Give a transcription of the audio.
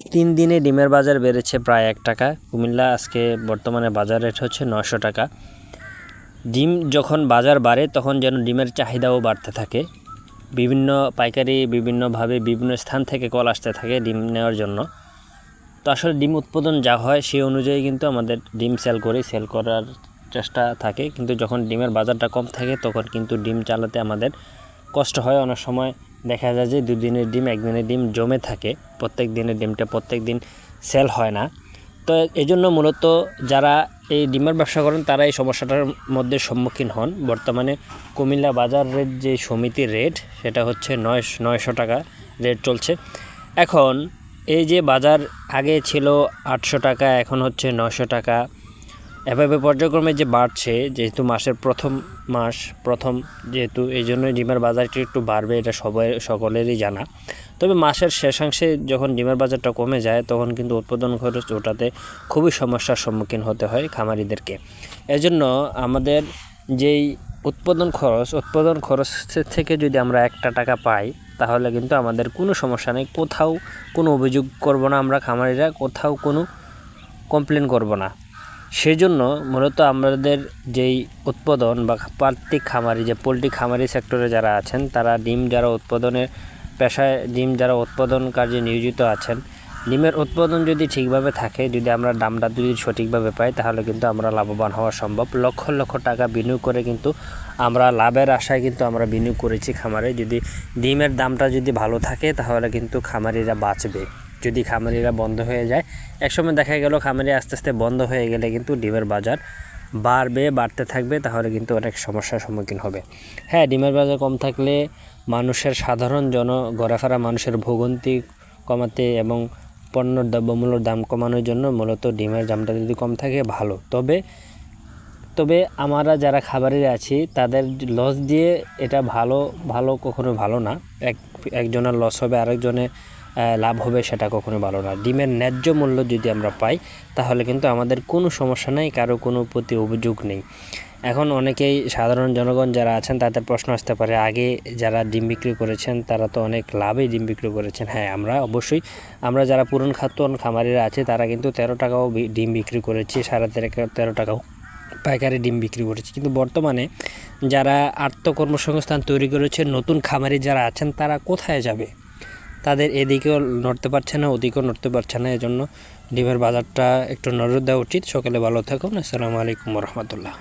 তিন দিনে ডিমের বাজার বেড়েছে প্রায় এক টাকা। কুমিল্লা আজকে বর্তমানে বাজার রেট হচ্ছে নশো টাকা। ডিম যখন বাজার বাড়ে, তখন যেন ডিমের চাহিদাও বাড়তে থাকে। বিভিন্ন পাইকারি বিভিন্নভাবে বিভিন্ন স্থান থেকে কল আসতে থাকে ডিম নেওয়ার জন্য। তো আসলে ডিম উৎপাদন যা হয়, সেই অনুযায়ী কিন্তু আমাদের ডিম সেল করি সেল করার চেষ্টা থাকে। কিন্তু যখন ডিমের বাজারটা কম থাকে, তখন কিন্তু ডিম চালাতে আমাদের কষ্ট হয়। অনেক সময় দেখা যায় যে দুদিনের ডিম, একদিনের ডিম জমে থাকে। প্রত্যেক দিনের ডিমটা প্রত্যেক দিন সেল হয় না। তো এই জন্য মূলত যারা এই ডিমের ব্যবসা করেন, তারা এই সমস্যাটার মধ্যে সম্মুখীন হন। বর্তমানে কুমিল্লা বাজার রেট যে সমিতির রেট, সেটা হচ্ছে নয়, নয়শো টাকা রেট চলছে। এখন এই যে বাজার আগে ছিল আটশো টাকা, এখন হচ্ছে নশো টাকা। এভাবে পর্যায়ক্রমে যে বাড়ছে, যেহেতু মাসের প্রথম মাস, প্রথম যেহেতু এই জন্য ডিমের বাজারটি একটু বাড়বে, এটা সবাই, সকলেরই জানা। তবে মাসের শেষাংশে যখন ডিমের বাজারটা কমে যায়, তখন কিন্তু উৎপাদন খরচ ওটাতে খুবই সমস্যার সম্মুখীন হতে হয় খামারিদেরকে। এজন্য আমাদের যেই উৎপাদন খরচ উৎপাদন খরচ থেকে যদি আমরা একটা টাকা পাই, তাহলে কিন্তু আমাদের কোনো সমস্যা নেই। কোথাও কোনো অভিযোগ করব না আমরা খামারিরা, কোথাও কোনো কমপ্লেন করব না। সেই জন্য মূলত আমাদের যেই উৎপাদন বা প্রত্যেক খামারি, যে পোলট্রি খামারি সেক্টরে যারা আছেন, তারা ডিম যারা উৎপাদনের পেশায়, ডিম যারা উৎপাদন কার্যে নিয়োজিত আছেন, ডিমের উৎপাদন যদি ঠিকভাবে থাকে, যদি আমরা দামটা যদি সঠিকভাবে পাই, তাহলে কিন্তু আমরা লাভবান হওয়া সম্ভব। লক্ষ লক্ষ টাকা বিনিয়োগ করে কিন্তু আমরা লাভের আশায় কিন্তু আমরা বিনিয়োগ করেছি খামারে। যদি ডিমের দামটা যদি ভালো থাকে, তাহলে কিন্তু খামারিরা বাঁচবে। যদি খামারিরা বন্ধ হয়ে যায়। একসময় দেখা গেল খামারি আস্তে আস্তে বন্ধ হয়ে গেলে কিন্তু ডিমের বাজার বাড়বে, বাড়তে থাকবে, তাহলে কিন্তু অনেক সমস্যার সম্মুখীন হবে। হ্যাঁ ডিমের বাজার কম থাকলে মানুষের সাধারণ জন, ঘোরাফেরা মানুষের ভোগান্তি কমাতে এবং পণ্য দ্রব্যমূল্যর দাম কমানোর জন্য মূলত ডিমের দামটা যদি কম থাকে, ভালো। তবে তবে আমরা যারা খাবারের আছি, তাদের লস দিয়ে এটা ভালো ভালো কখনো ভালো না। এক, একজনের লস হবে, আরেকজনের লাভ হবে সেটা কখনো ভালো না। ডিমের ন্যায্য মূল্য যদি আমরা পাই, তাহলে কিন্তু আমাদের কোনো সমস্যা নেই, কারও কোনো প্রতি অভিযোগ নেই। এখন অনেকেই সাধারণ জনগণ যারা আছেন, তাদের প্রশ্ন আসতে পারে, আগে যারা ডিম বিক্রি করেছেন, তারা তো অনেক লাভেই ডিম বিক্রি করেছেন। হ্যাঁ আমরা অবশ্যই, আমরা যারা পুরন খাদ্য খামারিরা আছে, তারা কিন্তু তেরো টাকাও ডিম বিক্রি করেছি, সাড়ে তেরো তেরো টাকাও পাইকারি ডিম বিক্রি করেছি। কিন্তু বর্তমানে যারা আত্মকর্মসংস্থান তৈরি করেছে, নতুন খামারি যারা আছেন, তারা কোথায় যাবে? তাদের এদিকেও নড়তে পারছে না, ওদিকেও নড়তে পারছে না, এজন্য ডিমের বাজারটা একটু নজর দেওয়া উচিত। সকালে ভালো থাকুন। আসসালামু আলাইকুম রহমতুল্লাহ।